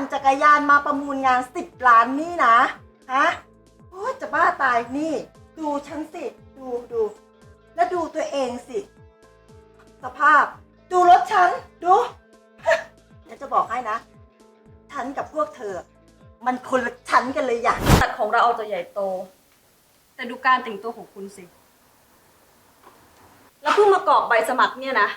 นจักรยานมาประมูลงานสิบล้านนี่นะ ฮะ โอ้จะบ้าตายนี่ ดูฉันสิ ดูดู แล้วดูตัวเองสิ สภาพ ดูรถฉัน ดูเดี๋ยวจะบอกให้นะ ฉันกับพวกเธอ มันคนละชั้นกันเลยอย่างตัดของเราเอาจะใหญ่โต แต่ดูการแต่งตัวของคุณสิ แล้วเพิ่งมากรอกใบสมัครเนี่ยนะ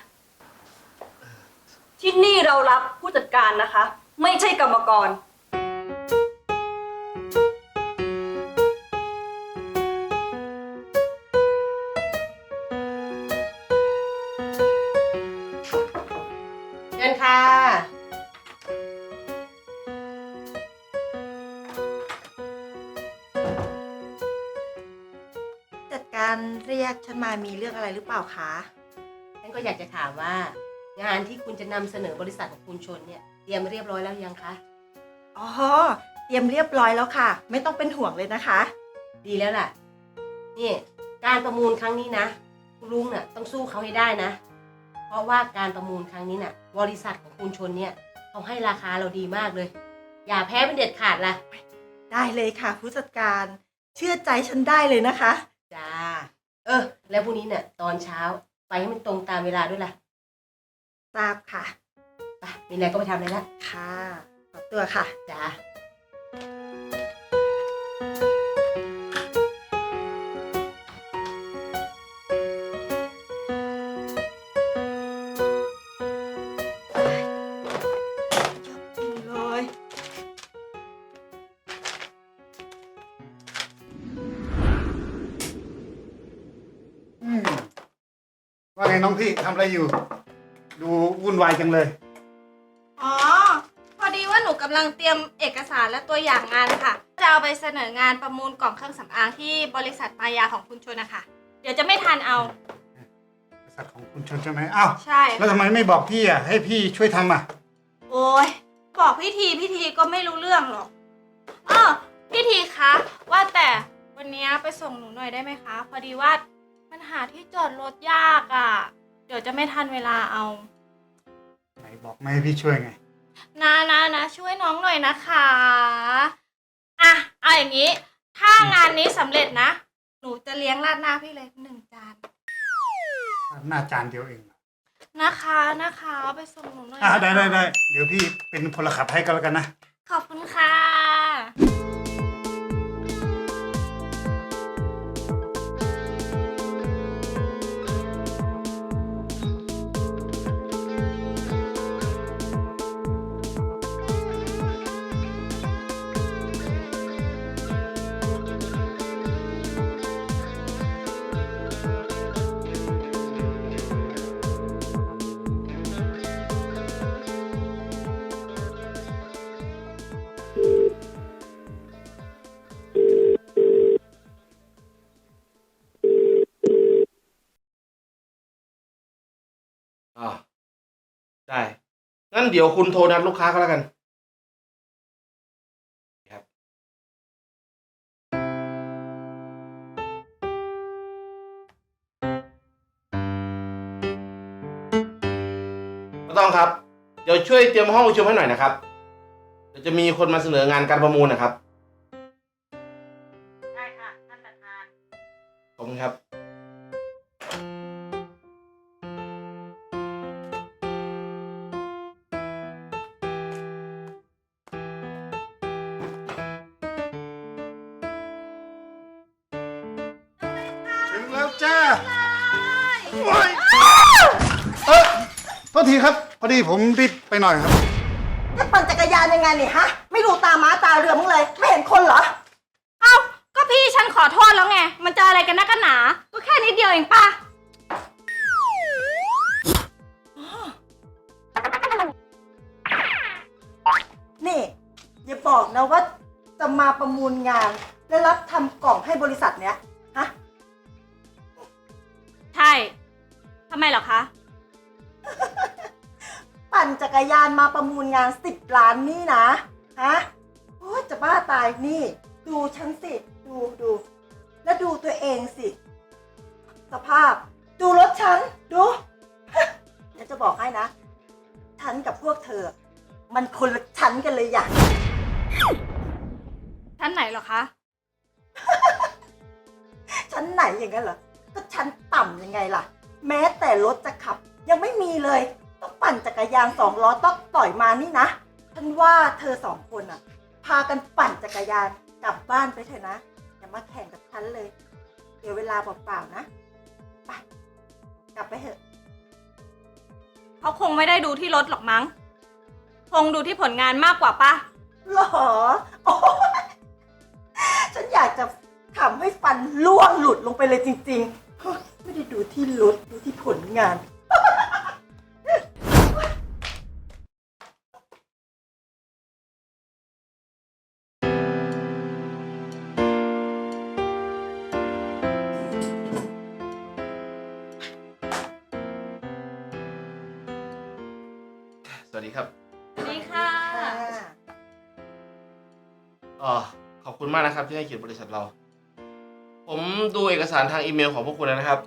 ที่นี่เรารับผู้จัดการนะคะ ไม่ใช่กรรมกร เชิญค่ะ จัดการเรียกฉันมามีเรื่องอะไรหรือเปล่าคะ ฉันก็อยากจะถามว่า งานที่คุณจะนำเสนอบริษัทของคุณชนเนี่ย เตรียมเรียบร้อยแล้วยังคะ อ๋อ เตรียมเรียบร้อยแล้วค่ะ ไม่ต้องเป็นห่วงเลยนะคะ ดีแล้วล่ะ นี่ การประมูลครั้งนี้นะคุณลุงน่ะต้องสู้เขาให้ได้นะ เพราะว่าการประมูลครั้งนี้น่ะ บริษัทของคุณชนเนี่ยเขาให้ราคาเราดีมากเลย อย่าแพ้เป็นเด็ดขาดล่ะ ได้เลยค่ะ ผู้จัดการ เชื่อใจฉันได้เลยนะคะ จ้า เออ แล้วพรุ่งนี้เนี่ยตอนเช้า ไปให้มันตรงตามเวลาด้วยล่ะ ทราบค่ะ ไปมีอะไรก็ไปทำเลยละค่ะขอตัวค่ะจ้าจบจริงเลยอืมว่าไงน้องพี่ทำอะไรอยู่ ดูวุ่นวายจังเลยำลังเตรียมเอกสารและตัวอย่างงานค่ะ จะเอาไปเสนองานประมูลกล่องเครื่องสำอางที่บริษัทมายาของคุณชนนะคะ เดี๋ยวจะไม่ทันเอา บริษัทของคุณชนใช่ไหมอ้าวใช่แล้วทำไมไม่บอกพี่อะให้พี่ช่วยทำอะโอ้ยบอกพี่ทีพี่ทีก็ไม่รู้เรื่องหรอกเออพี่ทีคะว่าแต่วันนี้ไปส่งหนูหน่อยได้ไหมคะ พอดีว่ามันหาที่จอดรถยากอะ่ะ เดี๋ยวจะไม่ทันเวลาเอา ไหนบอกไม่ให้พี่ช่วยไง นะนะนะช่วยน้องหน่อยนะคะอะเอาอย่างนี้ ถ้างานนี้สำเร็จนะ หนูจะเลี้ยงราดหน้าพี่เลยหนึ่งจานหน้าจานเดียวเองนะคะนะคะเอาไปส่งหนูหน่อยอะนะคะได้ได้ได้เดี๋ยวพี่เป็นพลขับให้ก็แล้วกันนะ ขอบคุณค่ะ ได้งั้นเดี๋ยวคุณโทรนัดลูกค้าก็แล้วกันครับไม่ต้องครับ เดี๋ยวช่วยเตรียมห้องประชุมให้หน่อยนะครับเดี๋ยวจะมีคนมาเสนองานการประมูลนะครับ ทษทีครับ พอดีผมรีบไปหน่อยครับ จะปั่นจักรยานยังไงเนี่ยฮะ ไม่ดูตาม้าตาเรือมึงเลย ไม่เห็นคนเหรอ เอ้า ก็พี่ฉันขอโทษแล้วไง มันจะอะไรกันนักกันหนา ก็แค่นิดเดียวเองป่ะ นี่ อย่าบอกนะว่าจะมาประมูลงาน และรับทำกล่องให้บริษัทเนี้ย ฮะ ใช่ ทำไมเหรอคะ ปั่นจักรยานมาประมูลงานสิบล้านนี่นะฮะโอ้ยจะบ้าตายนี่ ดูฉันสิ ดูดู แล้วดูตัวเองสิ สภาพ ดูรถฉัน ดูเดี๋ยวจะบอกให้นะ ฉันกับพวกเธอ มันคนละชั้นกันเลยอย่างท่านไหนเหรอคะ ชั้นไหนอย่างนั้นเหรอ ก็ชั้นต่ำยังไงล่ะ แม้แต่รถจะขับ ยังไม่มีเลย ต้องปั่นจักรยานสองล้อต้องต่อยมานี่นะฉันว่าเธอสองคนอะ พากันปั่นจักรยานกลับบ้านไปเถอะนะอย่ามาแข่งกับฉันเลย เดี๋ยวเวลาเปล่าๆนะไปกลับไปเถอะ เขาคงไม่ได้ดูที่รถหรอกมั้ง คงดูที่ผลงานมากกว่าปะหรอโอ๊ยฉันอยากจะทำให้ฟันล่วงหลุดลงไปเลยจริงๆเฮ้ยไม่ได้ดูที่รถดูที่ผลงาน นะครับที่ให้เกียรติบริษัทเรา ผมดูเอกสารทางอีเมลของพวกคุณแล้วนะครับ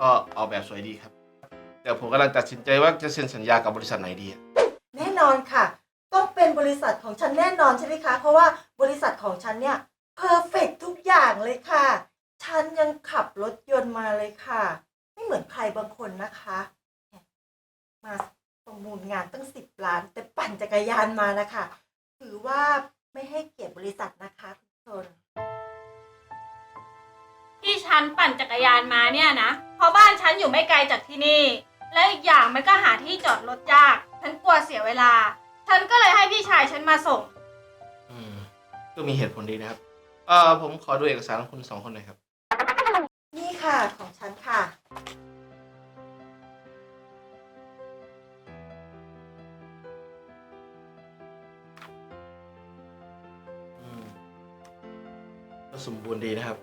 ก็ออกแบบสวยดีครับ เดี๋ยวผมกำลังตัดสินใจว่าจะเซ็นสัญญากับบริษัทไหนดีอะแน่นอนค่ะ ต้องเป็นบริษัทของฉันแน่นอนใช่ไหมคะ เพราะว่าบริษัทของฉันเนี่ยเพอร์เฟกทุกอย่างเลยค่ะ ฉันยังขับรถยนต์มาเลยค่ะ ไม่เหมือนใครบางคนนะคะ มาประมูลงานตั้งสิบล้าน แต่ปั่นจักรยานมานะคะ ถือว่า ไม่ให้เกียรติบริษัทนะคะคุณชนที่ฉันปั่นจักรยานมาเนี่ยนะ เพราะบ้านฉันอยู่ไม่ไกลจากที่นี่ และอีกอย่างมันก็หาที่จอดรถยาก ฉันกลัวเสียเวลา ฉันก็เลยให้พี่ชายฉันมาส่ง อืม ก็มีเหตุผลดีนะครับ เอ่อ ผมขอดูเอกสารของคุณสองคนหน่อยครับ นี่ค่ะของฉันค่ะ สมบูรณ์ดีนะครับ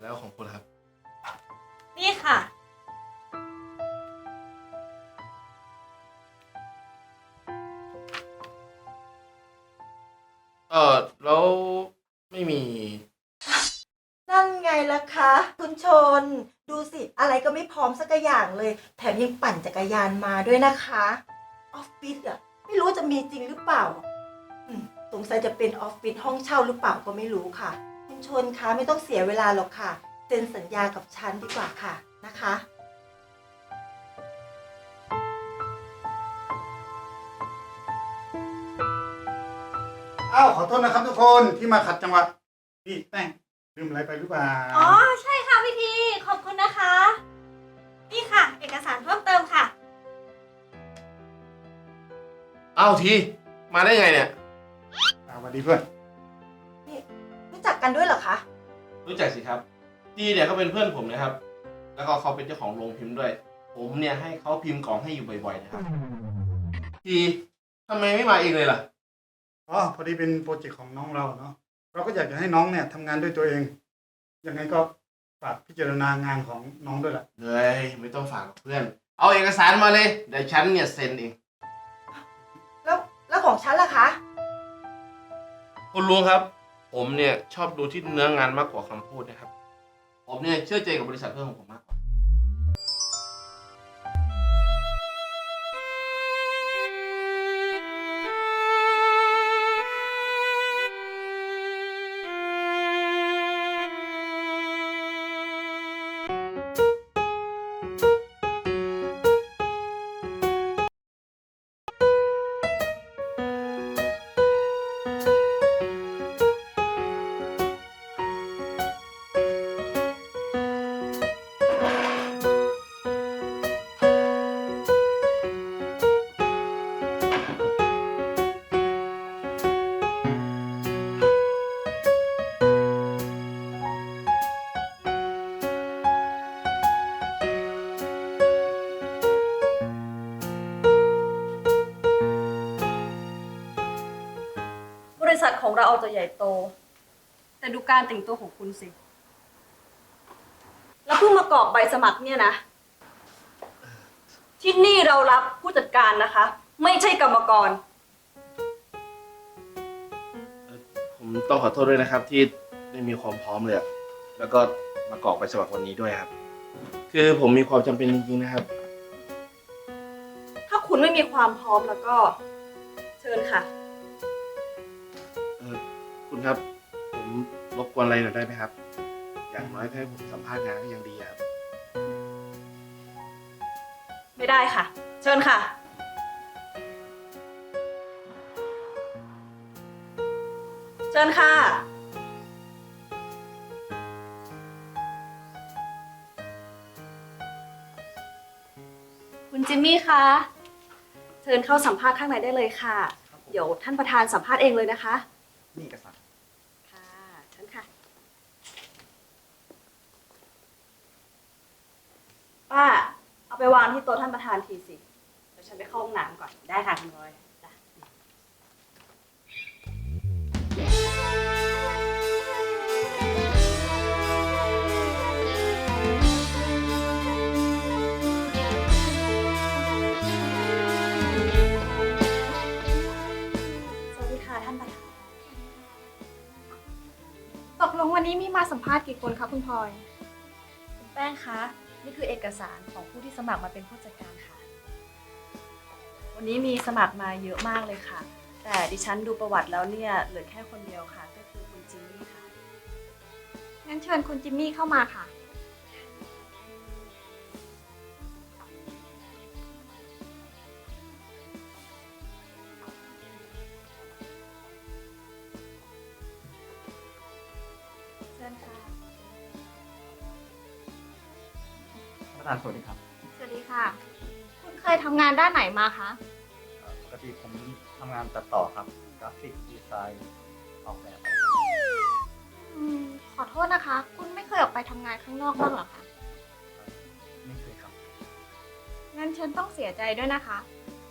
แล้วของคุณล่ะครับ นี่ค่ะ เออแล้วไม่มี นั่นไงล่ะคะ คุณชน ดูสิ อะไรก็ไม่พร้อมสักอย่างเลย แถมยังปั่นจักรยานมาด้วยนะคะ ออฟฟิศอะไม่รู้จะมีจริงหรือเปล่าอืม สงสัยจะเป็นออฟฟิศห้องเช่าหรือเปล่าก็ไม่รู้ค่ะ คุณชนคะไม่ต้องเสียเวลาหรอกค่ะ เซ็นสัญญากับฉันดีกว่าค่ะนะคะอ้าวขอโทษนะครับทุกคนที่มาขัดจังหวะนี่แป้งลืมอะไรไปหรือเปล่าอ๋อใช่ค่ะพี่ทีขอบคุณนะคะ นี่ค่ะ เอกสารเพิ่มเติมค่ะ อ้าวที มาได้ไงเนี่ยอ่าสวัส ดีเพื่อน รู้จักกันด้วยเหรอคะ รู้จักสิครับทีเนี่ยเขาเป็นเพื่อนผมนะครับ แล้วก็เขาเป็นเจ้าของโรงพิมพ์ด้วย ผมเนี่ยให้เขาพิมพ์ของให้อยู่บ่อยๆนะครับทีทำไมไม่มาเองเลยล่ะอ๋อพอดีเป็นโปรเจกต์ของน้องเราเนาะเราก็อยากจะให้น้องเนี่ยทำงานด้วยตัวเอง ยังไงก็ฝากพิจารณางานของน้องด้วยแหละเลยไม่ต้องฝากกับเพื่อน เอาเอกสารมาเลยเดี๋ยวฉันเนี่ยเซ็นเอง แล้วแล้วของฉันล่ะคะ คุณลุงครับ ผมเนี่ยชอบดูที่เนื้องานมากกว่าคำพูดนะครับ ผมเนี่ยเชื่อใจกับบริษัทเพื่อนของผมมาก ริษัทของเราเอาจะใหญ่โต แต่ดูการแต่งตัวของคุณสิ แล้วเพิ่งมากรอกใบสมัครเนี่ยนะ ที่นี่เรารับผู้จัดการนะคะ ไม่ใช่กรรมกร ผมต้องขอโทษด้วยนะครับที่ไม่มีความพร้อมเลยอะแล้วก็มากรอกไปสมัครวันนี้ด้วยครับ คือผมมีความจำเป็นจริงๆนะครับ ถ้าคุณไม่มีความพร้อมแล้วก็ เชิญค่ะเออ คุณครับ ผมรบกวนอะไรหน่อยได้ไหมครับ อย่างน้อยถ้าให้ผมสัมภาษณ์งานก็ยังดีอะครับ ไม่ได้ค่ะ เชิญค่ะ เชิญค่ะ คุณจิมมี่คะเชิญเข้าสัมภาษณ์ข้างในได้เลยค่ะ เดี๋ยวท่านประธานสัมภาษณ์เองเลยนะคะนี่เอกสาร ค่ะเชิญค่ะ ป้า เอาไปวางที่โต๊ะท่านประธานทีสิ เดี๋ยวฉันไปเข้าห้องน้ำก่อน ได้ค่ะคุณพลอยจ้ะสวัสดีค่ะท่านประธาน ตกลงวันนี้มีมาสัมภาษณ์กี่คนคะคุณพลอย คุณแป้งคะ นี่คือเอกสารของผู้ที่สมัครมาเป็นผู้จัดการค่ะ วันนี้มีสมัครมาเยอะมากเลยค่ะ แต่ดิฉันดูประวัติแล้วเนี่ยเหลือแค่คนเดียวค่ะ ก็คือคุณจิมมี่ค่ะ งั้นเชิญคุณจิมมี่เข้ามาค่ะานประธานสวัสดีครับ สวัสดีค่ะ คุณเคยทำงานด้านไหนมาคะเอ่อปกติผมทำงานตัดต่อครับ กราฟิกดีไซน์ออกแบบอืม ขอโทษนะคะ คุณไม่เคยออกไปทำงานข้างนอกบ้างเหรอคะ ไม่เคยครับ งั้นฉันต้องเสียใจด้วยนะคะ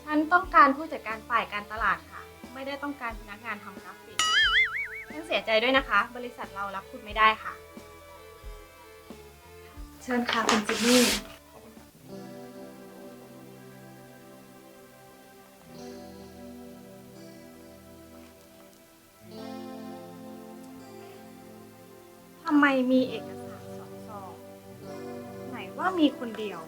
ฉันต้องการผู้จัดการฝ่ายการตลาดค่ะ ไม่ได้ต้องการพนักงานทำกราฟิก ฉันเสียใจด้วยนะคะ บริษัทเรารับคุณไม่ได้ค่ะ เชิญค่ะคุณจิมมี่ ทำไมมีเอกสารสองซองไหนว่ามีคนเดียว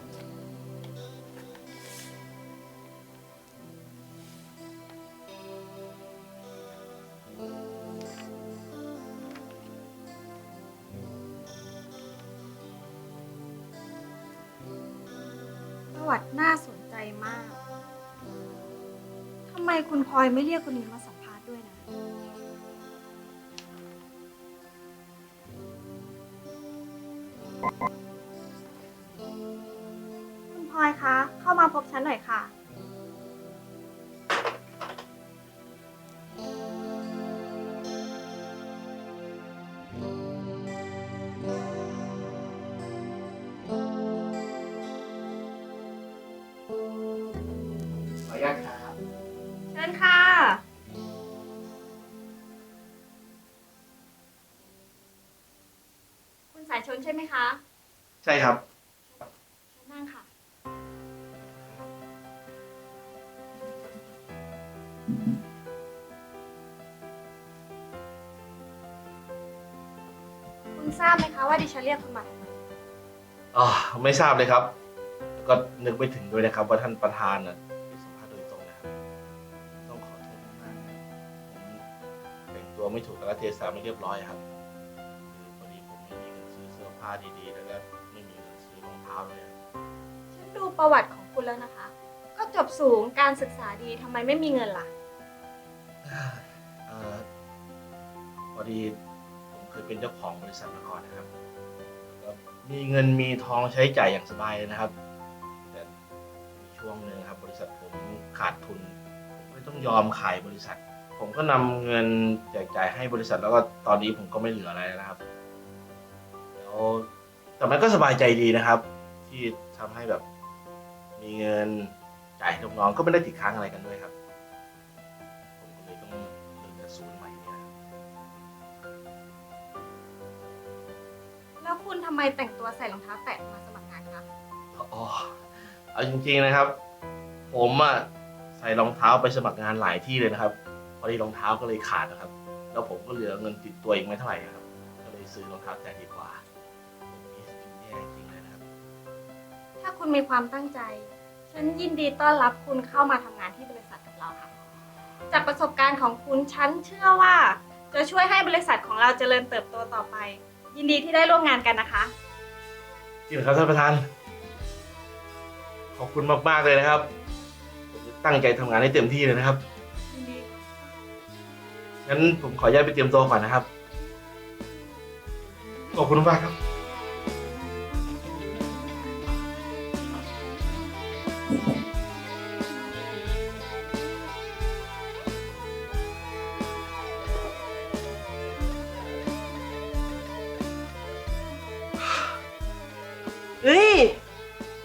อยไม่เรียกคนนี้มาสัมภาษณ์ด้วยนะ คุณพลอยคะ เข้ามาพบฉันหน่อยค่ะ ชนใช่ไหมคะใช่ครับ เชิญนั่งค่ะ คุณทราบไหมคะว่าดิฉันเรียกคุณมาทำไมอ๋อไม่ทราบเลยครับแล้วก็นึกไม่ถึงด้วยนะครับ ว่าท่านประธานน่ะมีสัมภาษณ์โดยตรงนะครับต้องขอโทษมากๆนะครับผมแต่งตัวไม่ถูกแล้วเทสาไม่เรียบร้อยครับาดีๆ แล้วก็ไม่มีเงินซื้อรองเท้าเลยครับฉันดูประวัติของคุณแล้วนะคะ ก็จบสูงการศึกษาดีทำไมไม่มีเงินล่ะ เอ่อพอดีผมเคยเป็นเจ้าของบริษัทมาก่อนนะครับแล้วก็มีเงินมีทองใช้จ่ายอย่างสบายเลยนะครับ แต่มีช่วงหนึ่งครับ บริษัทผมขาดทุนผมไม่ต้องยอมขายบริษัท ผมก็นำเงินแจกจ่ายให้บริษัทแล้วก็ตอนนี้ผมก็ไม่เหลืออะไรแล้วนะครับ แล้วแต่มันก็สบายใจดีนะครับ ที่ทำให้แบบ มีเงินจ่ายให้ลูกน้องก็ไม่ได้ติดค้างอะไรกันด้วยครับ ผมก็เลยต้องเริ่มจากศูนย์ใหม่เนี่ยครับแล้วคุณทำไมแต่งตัวใส่รองเท้าแตะมาสมัครงานคะอ๋อเอาจริงๆนะครับ ผมอะใส่รองเท้าไปสมัครงานหลายที่เลยนะครับ พอดีรองเท้าก็เลยขาดนะครับ แล้วผมก็เหลือเงินติดตัวอีกไม่เท่าไหร่ครับ ก็เลยซื้อรองเท้าแตะดีกว่า ครับถ้าคุณมีความตั้งใจฉันฉันยินดีต้อนรับคุณเข้ามาทำงานที่บริษัทกับเราค่ะ จากประสบการณ์ของคุณ ฉันเชื่อว่า จะช่วยให้บริษัทของเราเจริญเติบโตต่อไป ยินดีที่ได้ร่วมงานกันนะคะ จริงเหรอครับท่านประธาน ขอบคุณมากๆเลยนะครับ ผมจะตั้งใจทำงานให้เต็มที่เลยนะครับ ยินดี งั้นผมขออนุญาตไปเตรียมตัวก่อนนะครับ ขอบคุณมากครับ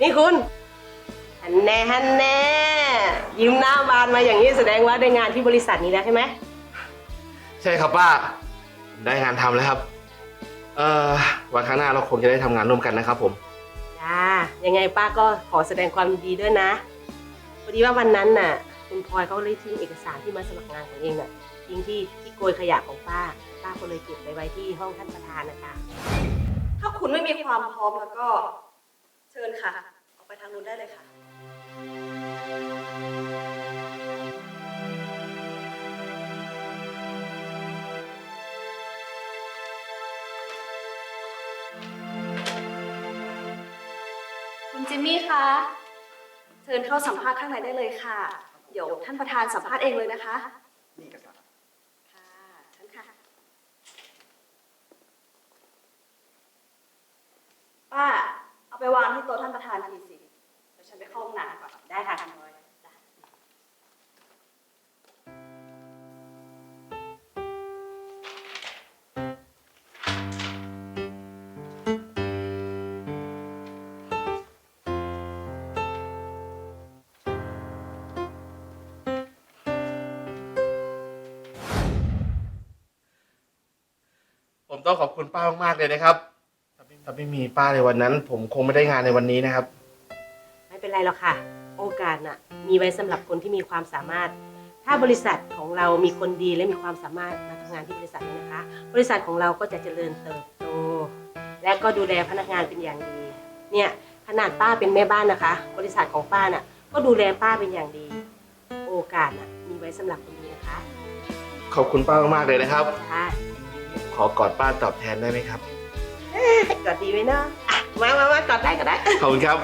นี่คุณฮันแน่ฮันแน่ยิ้มหน้าบานมาอย่างนี้แสดงว่าได้งานที่บริษัทนี้แล้วใช่ไหมใช่ครับป้าผมได้งานทำแล้วครับ เอ่อวันข้างหน้าเราคงจะได้ทำงานร่วมกันนะครับ ผม จ้ายังไงป้าก็ขอแสดงความยินดีด้วยนะพอดีว่าวันนั้นน่ะ คุณพลอยเขาเลยทิ้งเอกสารที่มาสมัครงานของเองน่ะทิ้งที่ที่โกยขยะของป้า ป้าก็เลยเก็บไปไว้ที่ห้องท่านประธานนะคะ ถ้าคุณไม่มีความพร้อมแล้วก็ เชิญค่ะ ออกไปทางนู้นได้เลยค่ะ คุณจิมมี่คะ เชิญเข้าสัมภาษณ์ข้างในได้เลยค่ะ เดี๋ยวท่านประธานสัมภาษณ์เองเลยนะคะ ต้องขอบคุณป้ามากๆเลยนะครับถ้าไม่ถ้าไม่มีป้าในวันนั้น ผมคงไม่ได้งานในวันนี้นะครับ ไม่เป็นไรหรอกค่ะ โอกาสน่ะ มีไว้สำหรับคนที่มีความสามารถ ถ้าบริษัทของเรามีคนดีและมีความสามารถมาทำงานที่บริษัทนี้นะคะ บริษัทของเราก็จะเจริญเติบโต และก็ดูแลพนักงานเป็นอย่างดี เนี่ยขนาดป้าเป็นแม่บ้านนะคะ บริษัทของป้าน่ะ ก็ดูแลป้าเป็นอย่างดี โอกาสน่ะ มีไว้สำหรับคนดีนะคะขอบคุณป้ามากๆเลยนะครับ ค่ะข อกอดป้าตอบแทนได้ไหมครับ กอดดีไหมเนาะอะมามามากอดได้ก็ได้ ขอบคุณครับ